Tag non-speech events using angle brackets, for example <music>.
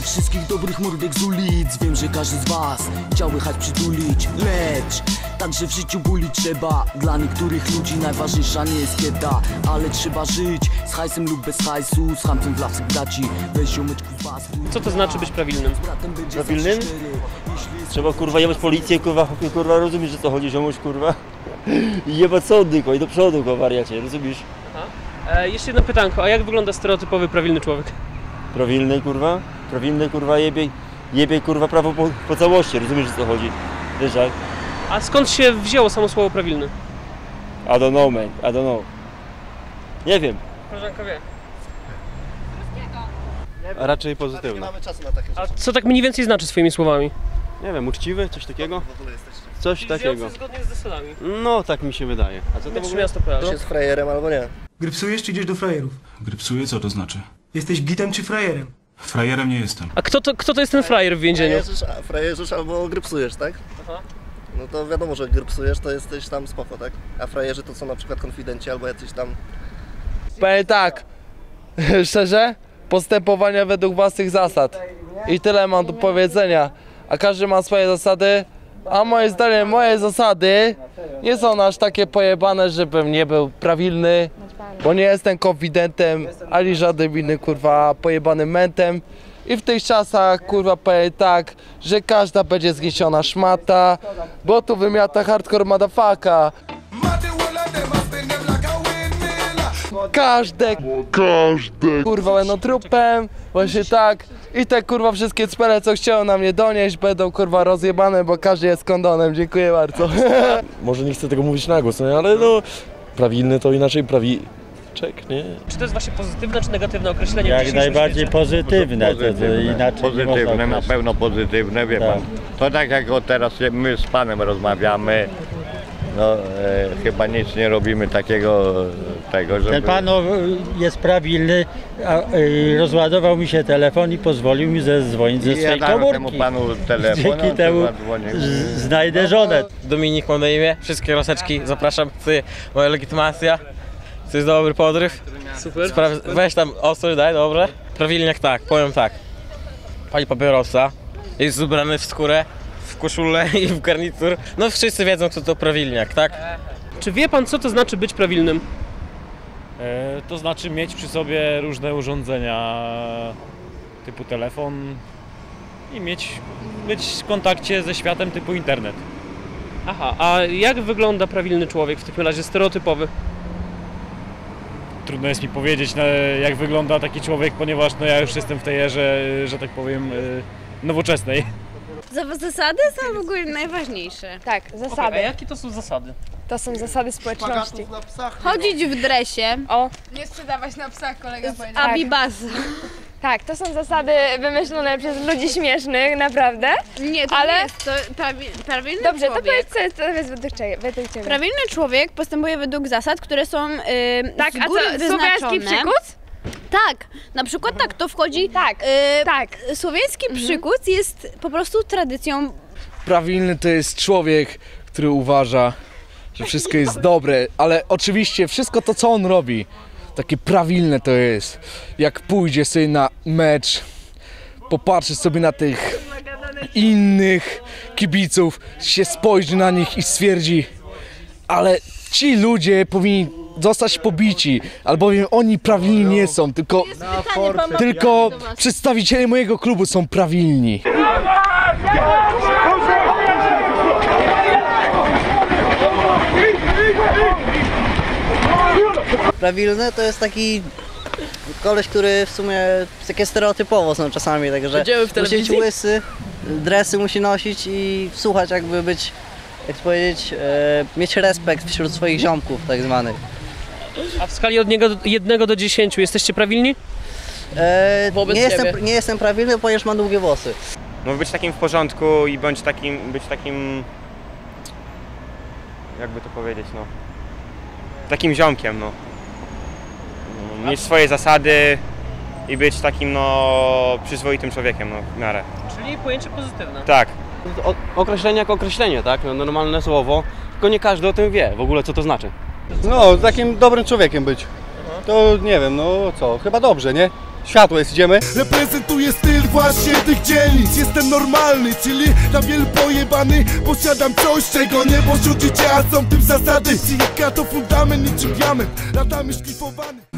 wszystkich dobrych mordek z ulic Wiem, że każdy z was chciał jechać przytulić Lecz także w życiu bóli trzeba Dla niektórych ludzi najważniejsza nie jest kieta Ale trzeba żyć z hajsem lub bez hajsu Z hamcem w lasy braci Weź ziomeczku was Co to znaczy być prawilnym? Prawilnym? Trzeba kurwa jebać policję, kurwa, kurwa, rozumiesz, że co chodzi, ziomuś, kurwa? I <laughs> jebać sądy, i do przodu, kurwa, wariacie, rozumiesz? E, jeszcze jedno pytanko, a jak wygląda stereotypowy prawilny człowiek? Prawilny, kurwa, prawilny, kurwa, jebie, jebie, kurwa, prawo po, po całości, rozumiesz, że co chodzi? Wiesz jak? A skąd się wzięło samo słowo prawilny? I don't know, man, I don't know. Nie wiem. Koleżanka wie. A raczej pozytywne. A co tak mniej więcej znaczy swoimi słowami? Nie wiem, uczciwy, coś takiego? Coś takiego. Zgodnie z zasadami. No, tak mi się wydaje. A co to w ogóle? miasto PL. jest frajerem albo nie. Grypsujesz czy idziesz do frajerów? Grypsuję, co to znaczy? Jesteś gitem czy frajerem? Frajerem nie jestem. A kto to, kto to jest ten frajer w więzieniu? Frajerzysz, a- frajerzysz albo grypsujesz, tak? Aha. No to wiadomo, że grypsujesz to jesteś tam spoko, tak? A frajerzy to są na przykład konfidenci albo jacyś tam... Powiem tak, <laughs> szczerze, postępowania według własnych zasad. I tyle mam do powiedzenia. A każdy ma swoje zasady, a moje zdaniem, moje zasady nie są aż takie pojebane, żebym nie był prawilny, bo nie jestem konfidentem, ani żadnym innym kurwa pojebanym mentem. I w tych czasach kurwa powiem tak, że każda będzie zniesiona szmata, bo tu wymiata hardcore madafaka. Każde, każde kurwa będą trupem, właśnie tak. I te kurwa wszystkie cpele co chciały na mnie donieść będą kurwa rozjebane, bo każdy jest kondonem. Dziękuję bardzo. <laughs> Może nie chcę tego mówić na głos, no, ale no prawilny to inaczej prawi... Czek, nie? Czy to jest właśnie pozytywne czy negatywne określenie Jak najbardziej świecie? pozytywne, to, to inaczej nie Pozytywne, można na pewno pozytywne, wie Tak. pan. To tak jak o teraz my z panem rozmawiamy, no e, chyba nic nie robimy takiego, tego, żeby... Ten pan jest prawilny, a, y, rozładował mi się telefon i pozwolił mi zadzwonić ze I ja swojej dałem temu komórki. panu telefon, Dzięki temu znajdę żonę. Dominik mam na imię, wszystkie roseczki zapraszam, ty, moja legitymacja, to jest dobry podryw, Super. Spraw- weź tam ostrość, daj, dobrze? Prawilniak tak, powiem tak, pali papierosa, jest ubrany w skórę, w koszulę <laughs> i w garnitur, no wszyscy wiedzą kto to prawilniak, tak? Czy wie pan co to znaczy być prawilnym? E, to znaczy mieć przy sobie różne urządzenia typu telefon i mieć, być w kontakcie ze światem typu internet. Aha, a jak wygląda prawilny człowiek w takim razie stereotypowy? Trudno jest mi powiedzieć jak wygląda taki człowiek, ponieważ no, ja już jestem w tej erze, że tak powiem, e, nowoczesnej. Zasady są w ogóle najważniejsze. Tak, zasady. Okej, a jakie to są zasady? To są zasady społeczności. Chodzić w dresie, O, Nie sprzedawać na psach, kolega z powiedział. abibasa. tak, to są zasady wymyślone przez ludzi śmiesznych, naprawdę. Nie, to Ale- nie jest to prawi, prawilny Dobrze, to człowiek. powiedz, co to jest według ciebie. Według ciebie. Prawilny człowiek postępuje według zasad, które są yy, tak, z a góry co, słowiański wyznaczone. Tak, na przykład tak, to wchodzi... Tak, Yy, tak. Słowiański przykuc jest po prostu tradycją Prawilny to jest człowiek, który uważa, że wszystko jest <laughs> dobre, ale oczywiście wszystko to, co on robi, takie prawilne to jest. Jak pójdzie sobie na mecz, popatrzy sobie na tych innych kibiców, się spojrzy na nich i stwierdzi, ale ci ludzie powinni zostać pobici, albowiem oni prawilni nie są, tylko, tylko przedstawiciele mojego klubu są prawilni. Prawilny to jest taki koleś, który w sumie takie stereotypowo są czasami, także musi być łysy, dresy musi nosić i słuchać jakby być, jak to powiedzieć, e, mieć respekt wśród swoich ziomków tak zwanych. A w skali od niego do, 1 do 10 jesteście prawilni? E, Wobec nie, siebie. jestem, nie jestem prawilny, ponieważ mam długie włosy. No być takim w porządku i bądź takim, być takim, jakby to powiedzieć, no, takim ziomkiem, no. No, Mieć swoje zasady i być takim, no, przyzwoitym człowiekiem, no, w miarę. Czyli pojęcie pozytywne. Tak. O, określenie jak określenie, tak? No, normalne słowo, tylko nie każdy o tym wie w ogóle co to znaczy. No, takim dobrym człowiekiem być. To nie wiem, no co, chyba dobrze, nie? Światło jest, idziemy? Reprezentuję styl właśnie tych dzielnic Jestem normalny, czyli na wiel pojebany Posiadam coś, czego nie posiądzicie A są tym zasady Psychika to fundament, niczym diament Latami szlifowany